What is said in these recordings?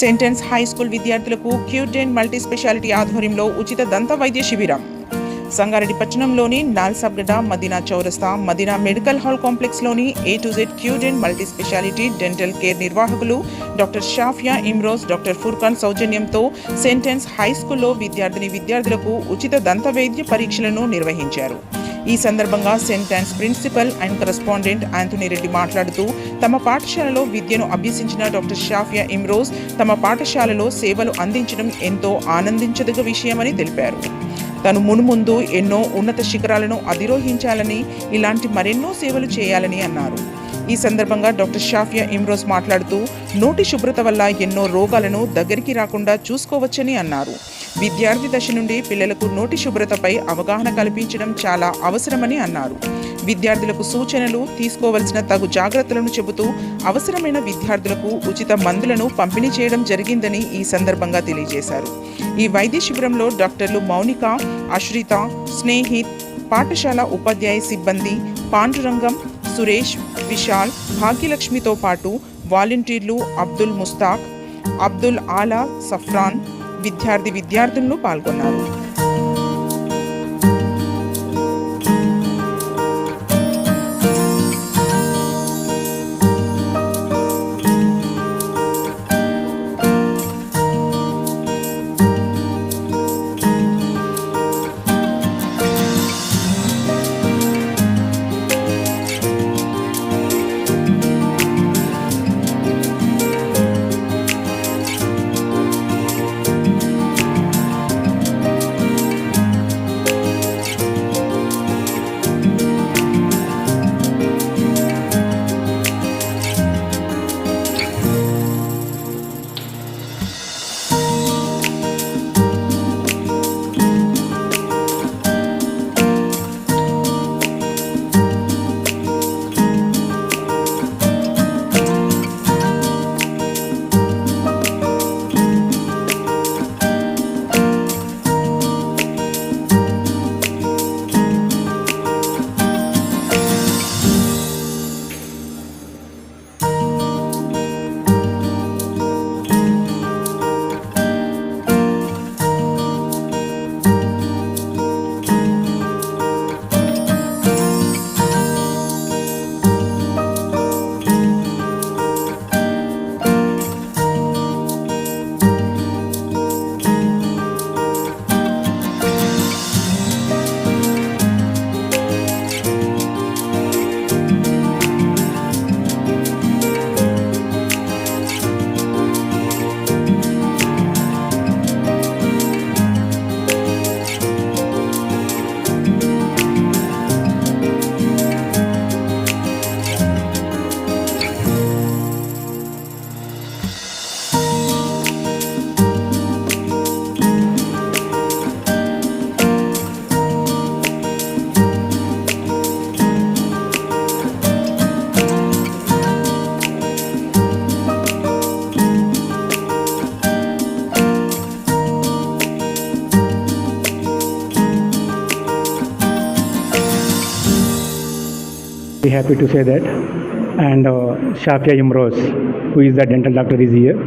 Sentence high school విద్యార్థులకు క్యూటెంట్ multi speciality ఆధ్వర్యంలో ఉచిత దంత వైద్య శిబిరం. సంగారెడ్డి పట్టణంలోని నాల్సాబ్గడ్డ మదీనా చౌరస్తా మదీనా మెడికల్ హాల్ కాంప్లెక్స్లోని ఏ టు జెడ్ క్యూడెన్ మల్టీ స్పెషాలిటీ డెంటల్ కేర్ నిర్వాహకులు డాక్టర్ షాఫియా ఇమ్రోజ్ డాక్టర్ ఫుర్ఖాన్ సౌజన్యంతో సెంటెన్స్ హై స్కూల్లో విద్యార్థిని విద్యార్థులకు ఉచిత దంత వైద్య పరీక్షలను నిర్వహించారు. ఈ సందర్భంగా sentence principal and correspondent Anthony Reddy మాట్లాడుతూ తమ పాఠశాలలో విద్యను అభ్యసించిన డాక్టర్ షాఫియా ఇమ్రోజ్ తమ పాఠశాలలో సేవలు అందించడం ఎంతో ఆనందించదగ విషయమని తెలిపారు. తను మునుముందు ఎన్నో ఉన్నత శిఖరాలను అధిరోహించాలని ఇలాంటి మరెన్నో సేవలు చేయాలని అన్నారు. ఈ సందర్భంగా డాక్టర్ షాఫియా ఇమ్రోజ్ మాట్లాడుతూ నోటి శుభ్రత వల్ల ఎన్నో రోగాలను దగ్గరికి రాకుండా చూసుకోవచ్చని అన్నారు. విద్యార్థి దశ నుండి పిల్లలకు నోటి శుభ్రతపై అవగాహన కల్పించడం చాలా అవసరమని అన్నారు. విద్యార్థులకు సూచనలు తీసుకోవలసిన తగు జాగ్రత్తలను చెబుతూ అవసరమైన విద్యార్థులకు ఉచిత మందులను పంపిణీ చేయడం జరిగిందని ఈ సందర్భంగా తెలియజేశారు. ఈ వైద్య శిబిరంలో డాక్టర్లు మౌనిక అశ్రిత స్నేహిత్ పాఠశాల ఉపాధ్యాయ సిబ్బంది పాండురంగం సురేష్ విశాల్ భాగ్యలక్ష్మితో పాటు వాలంటీర్లు అబ్దుల్ ముస్తాక్ అబ్దుల్ ఆలా సఫ్రాన్ విద్యార్థి విద్యార్థులను పాల్గొన్నారు. Very happy to say that. And uh, Shafia Imroz, who is the dental doctor, is here.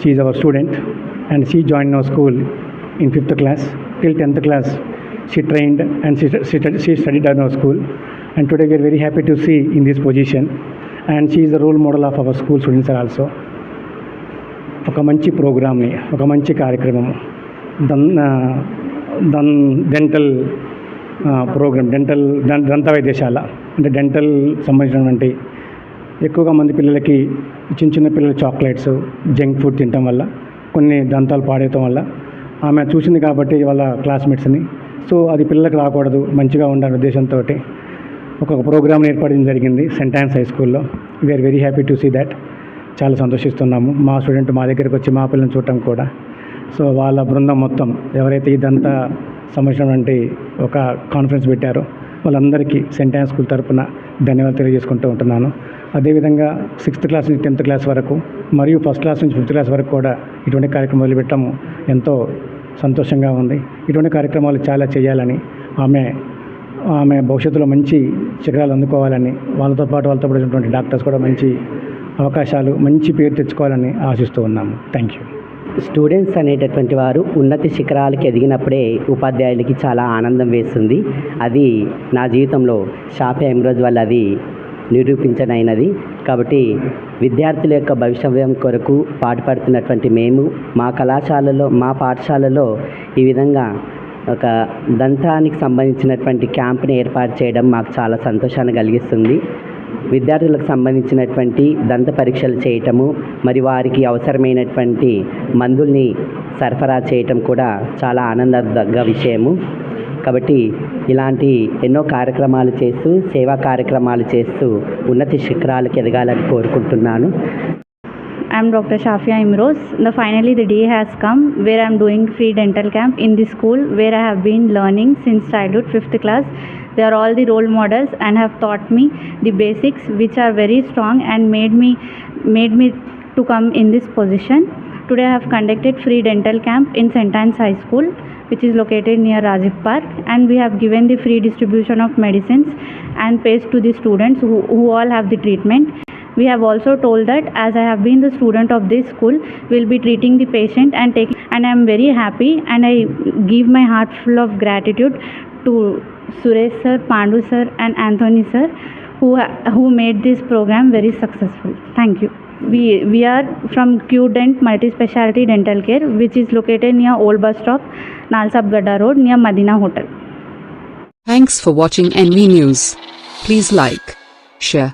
She is our student, and she joined our school in fifth class till tenth class. She trained and she, she, she studied at our school. And today we are very happy to see in this position. And she is the role model of our school students also. ఒక మంచి ప్రోగ్రామ్ని ఒక మంచి కార్యక్రమం Dhan Dhan dental programme dental దంత వైద్యశాల అంటే dental సంబంధించినటువంటి ఎక్కువగా మంది పిల్లలకి చిన్న చిన్న పిల్లల చాక్లెట్స్ జంక్ ఫుడ్ తినటం వల్ల కొన్ని దంతాలు పాడేయటం వల్ల ఆమె చూసింది కాబట్టి వాళ్ళ క్లాస్మేట్స్ని సో అది పిల్లలకు రాకూడదు మంచిగా ఉండాలనే ఉద్దేశంతో ఒక ప్రోగ్రామ్ ఏర్పడడం జరిగింది సెంటాన్స్ హై స్కూల్లో we are very happy to see that చాలా సంతోషిస్తున్నాము. మా స్టూడెంట్ మా దగ్గరికి వచ్చి మా పిల్లల్ని చూడటం కూడా. సో వాళ్ళ బృందం మొత్తం ఎవరైతే ఈ దంత సంబంధించినటువంటి ఒక కాన్ఫరెన్స్ పెట్టారు. వాళ్ళందరికీ సెంటాన్స్ స్కూల్ తరపున ధన్యవాదాలు తెలియజేసుకుంటూ ఉంటున్నాను. అదేవిధంగా సిక్స్త్ క్లాస్ నుంచి టెన్త్ క్లాస్ వరకు మరియు ఫస్ట్ క్లాస్ నుంచి ఫిఫ్త్ క్లాస్ వరకు కూడా ఇటువంటి కార్యక్రమాలు మొదలుపెట్టడము ఎంతో సంతోషంగా ఉంది. ఇటువంటి కార్యక్రమాలు చాలా చేయాలని ఆమె ఆమె భవిష్యత్తులో మంచి శిఖరాలు అందుకోవాలని వాళ్ళతో పాటు వాళ్ళతో పాటు ఉన్నటువంటి డాక్టర్స్ కూడా మంచి అవకాశాలు మంచి పేరు తెచ్చుకోవాలని ఆశిస్తూ ఉన్నాము. థ్యాంక్ యూ స్టూడెంట్స్ అనేటటువంటి వారు ఉన్నత శిఖరాలకి ఎదిగినప్పుడే ఉపాధ్యాయులకి చాలా ఆనందం వేస్తుంది. అది నా జీవితంలో షాఫీ ఎమ్రోజ్ వల్ల అది నిరూపించనైనది. కాబట్టి విద్యార్థుల యొక్క భవిష్యవ్యం కొరకు పాటుపడుతున్నటువంటి మేము మా కళాశాలలో మా పాఠశాలలో ఈ విధంగా ఒక దంతానికి సంబంధించినటువంటి క్యాంప్ని ఏర్పాటు చేయడం మాకు చాలా సంతోషాన్ని కలిగిస్తుంది. విద్యార్థులకు సంబంధించినటువంటి దంత పరీక్షలు చేయటము మరి వారికి అవసరమైనటువంటి మందుల్ని సరఫరా చేయటం కూడా చాలా ఆనందదగ్గ విషయము. కాబట్టి ఇలాంటి ఎన్నో కార్యక్రమాలు చేస్తూ సేవా కార్యక్రమాలు చేస్తూ ఉన్నత శిఖరాలకు ఎదగాలని కోరుకుంటున్నాను. I'm Dr. Shafia Imroz. The finally the day has come where I'm doing free dental camp in the school where I have been learning since childhood, fifth class. They are all the role models and have taught me the basics which are very strong and made me made me to come in this position. Today I have conducted free dental camp in St. Anne's High School which is located near Rajiv Park and we have given the free distribution of medicines and pays to the students who, who all have the treatment. We have also told that as I have been the student of this school, we'll be treating the patient and taking and I am very happy and I give my heart full of gratitude to Suresh sir, Pandu sir and Anthony sir who who made this program very successful. Thank you. We, we are from Q Dent Multi Speciality Dental Care which is located near Old Bus Stop, Nalsabgada Road near Madina Hotel. Thanks for watching NV News. Please like, share,